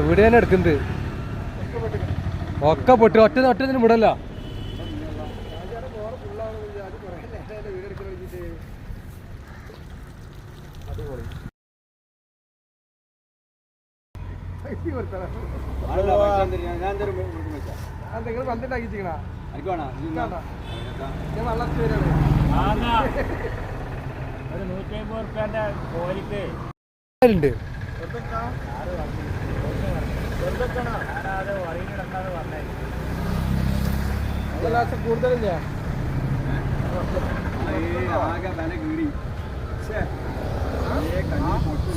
Video തന്നെ എടുക്കുന്നത് ഒക്കെ പൊട്ടി ഒറ്റ ഒറ്റതിന് വിടല്ല. നിങ്ങൾ ഞാൻ. ഒരു നൂറ്റി അമ്പത് റുപ്യന്റെ കോരിക്ക് കൂടുതലില്ല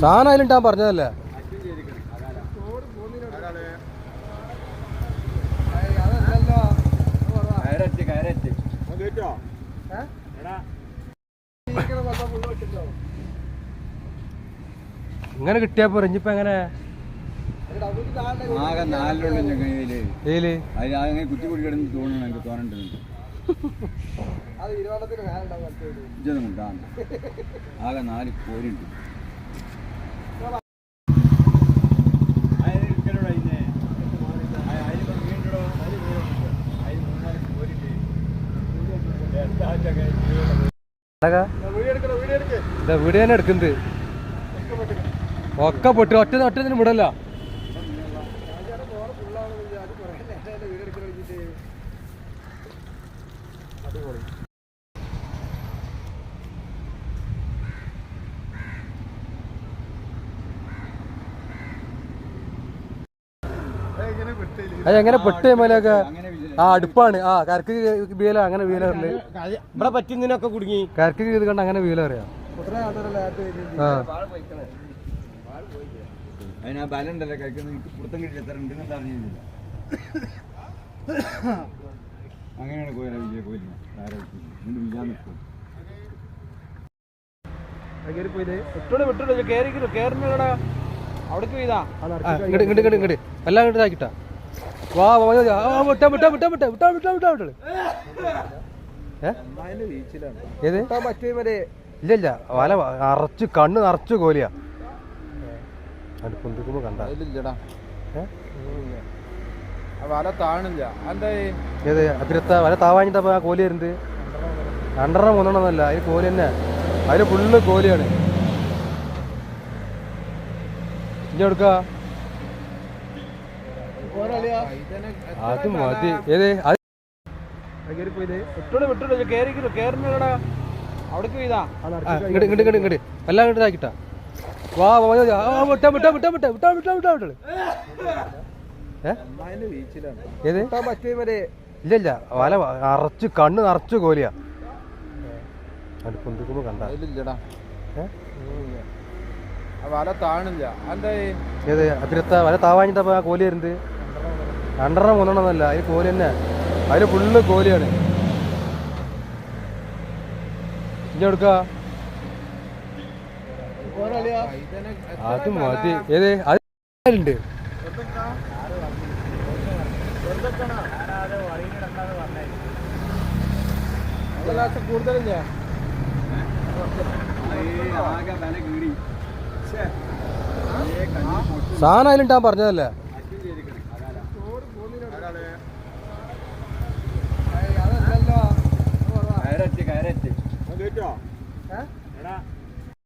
സാധനം അതിലിട്ടാൻ പറഞ്ഞതല്ലേ? ഇങ്ങനെ കിട്ടിയാ പോരെ എങ്ങനെ? ആകെ നാലിലുള്ള ചങ്ങയിൽ കുത്തി കുടിക്കണമെന്ന് തോന്നണം എനിക്ക് തോന്നണ്ടെന്ന് ആകെ നാല് കോരുണ്ട് വീട് തന്നെ എടുക്കുന്നത്. ഒക്കെ പൊട്ടി ഒറ്റ ഒറ്റ മുടല്ല അടിപൊളി. അതെങ്ങനെ എങ്ങനെ പെട്ട് മേലൊക്കെ ആ അടുപ്പാണ്. ആ കരക്ക് വീല അങ്ങനെ വീല വരൽ ഇവിടെ പറ്റുന്നതിനൊക്കെ കുടുങ്ങി. കരക്ക് ചെയ്ത് കണ്ട് അങ്ങനെ വീല അറിയാം കുട്ടനെ മാത്രമല്ല ആട്ട് ആ. അതിന് ആ ബലം ഉണ്ടല്ലോ കഴിക്കുന്ന എനിക്ക് പുറത്തും കിട്ടില്ല എത്ര ഉണ്ടെന്ന് അറിഞ്ഞില്ല അങ്ങനെയാണ് കോയില വിജയ കോയിലിന് വീണ്ടും ഇങ്ങോട്ട് എല്ലാം ഇങ്ങോട്ട് ഇതാക്കിട്ടാ വാ വാ, വാ, ആ, വിട്ടാ വിട്ടാ വിട്ടാ വിട്ടാ വിട്ടാ വിട്ടാ വിട്ടാ വിട്ടാ. ഏ? ഏത്? മറ്റേ മറ്റേ ഇല്ല ഇല്ല. വല അറച്ച് കണ്ണ് നിറച്ചു കോലിയാ കണ്ടാ. കണ്ട? വല താണില്ല. ആ കോലി വരുന്നത്? രണ്ടെണ്ണം മൂന്നെണ്ണം കോലി തന്നെ. അതിൽ ഫുള്ള് കോലിയാണ്. ഇനി എടുക്ക? അത് മതി. ഏത്? അത് എല്ലാം ഇങ്ങോട്ടാക്കിട്ടാ വാ വിട്ടാ വിട്ടാ വിട്ടാ വിട്ടാ വിട്ടാ വിട്ടാ വിട്ടാ. ഏത്? ഇല്ല ഇല്ല. വല അറച്ച് കണ്ണ് നിറച്ച് കോലിയാ. പൊന്തിക്കുമ്പോ കണ്ട? വല താണില്ല. ഏത്? അതിരത്ത വല താവാഞ്ഞിട്ടപ്പോ ആ കോലി വരുന്നത്? രണ്ടെണ്ണം മൂന്നെണ്ണം എന്നല്ല അതിന് കോലി തന്നെ. അതിൽ ഫുള്ള് കോലിയാണ്. ഇനി എടുക്ക. അത് മതി. ഏത്? അത് ഉണ്ട് സാധനം അതിലിട്ടാൻ പറഞ്ഞതല്ലേ? കയററ്റ് കയററ്റ്